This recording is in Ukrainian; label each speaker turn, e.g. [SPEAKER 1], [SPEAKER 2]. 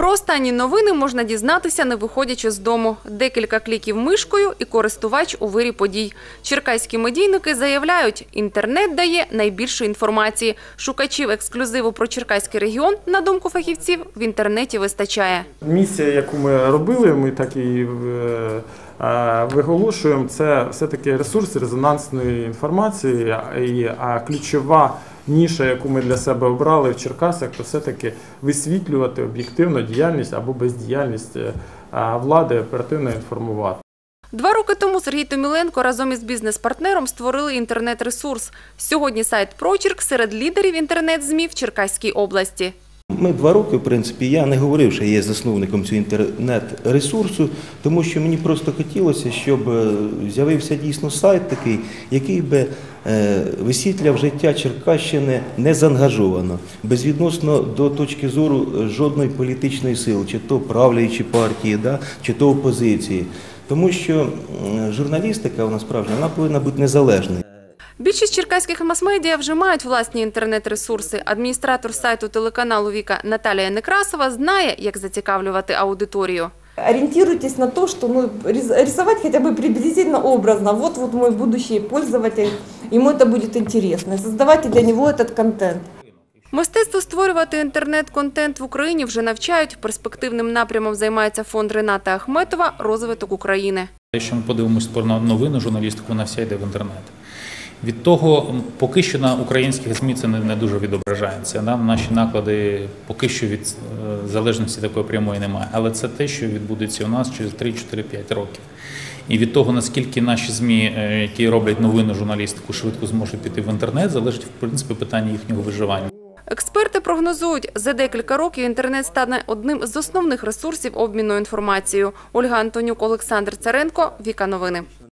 [SPEAKER 1] Про останні новини можна дізнатися, не виходячи з дому. Декілька кліків мишкою і користувач у вирі подій. Черкаські медійники заявляють, інтернет дає найбільше інформації. Шукачів ексклюзиву про Черкаський регіон, на думку фахівців, в інтернеті вистачає.
[SPEAKER 2] Місія, яку ми робили, ми так і е, виголошуємо, це все-таки ресурси резонансної інформації. А ключова ніша, яку ми для себе обрали в Черкасах, то все-таки висвітлювати об'єктивну діяльність або бездіяльність е, влади, оперативно інформувати.
[SPEAKER 1] Два роки тому Сергій Томіленко разом із бізнес-партнером створили інтернет-ресурс. Сьогодні сайт Прочерк серед лідерів інтернет-змі в Черкаській області.
[SPEAKER 3] Ми два роки, в принципі, я не говорив, що є засновником цього інтернет-ресурсу, тому що мені просто хотілося, щоб е, з'явився дійсно сайт такий, який би е, висвітляв життя Черкащини не заангажовано, безвідносно до точки зору е, жодної політичної сили, чи то правлячої партії, да, чи то опозиції. Тому що журналістика, вона справжня, вона повинна бути незалежною.
[SPEAKER 1] Більшість черкаських мас-медіа вже мають власні інтернет-ресурси. Адміністратор сайту телеканалу Віка Наталія Некрасова знає, як зацікавлювати аудиторію
[SPEAKER 4] Ориентируйтесь на то, что ну, рис- рисовать хотя бы приблизительно образно. Вот, вот мой будущий пользователь, ему это будет интересно. Создавайте для него этот контент.
[SPEAKER 1] Мистецтво створювати інтернет-контент в Україні вже навчають. Перспективним напрямом займається фонд Рената Ахметова «Розвиток України».
[SPEAKER 5] Якщо ми подивимось про новину журналістику, вона вся йде в інтернет. Від того, поки що на українських ЗМІ це не, дуже відображається. Да? Наші наклади поки що від е, залежності такої прямої немає. Але це те, що відбудеться у нас через 3-4-5 років. І від того, наскільки наші ЗМІ, е, які роблять новину журналістику, швидко зможуть піти в інтернет, залежить в принципі питання їхнього виживання.
[SPEAKER 1] Експерти прогнозують, за декілька років інтернет стане одним з основних ресурсів обміну інформацією. Ольга Антонюк, Олександр Царенко, Віка Новини.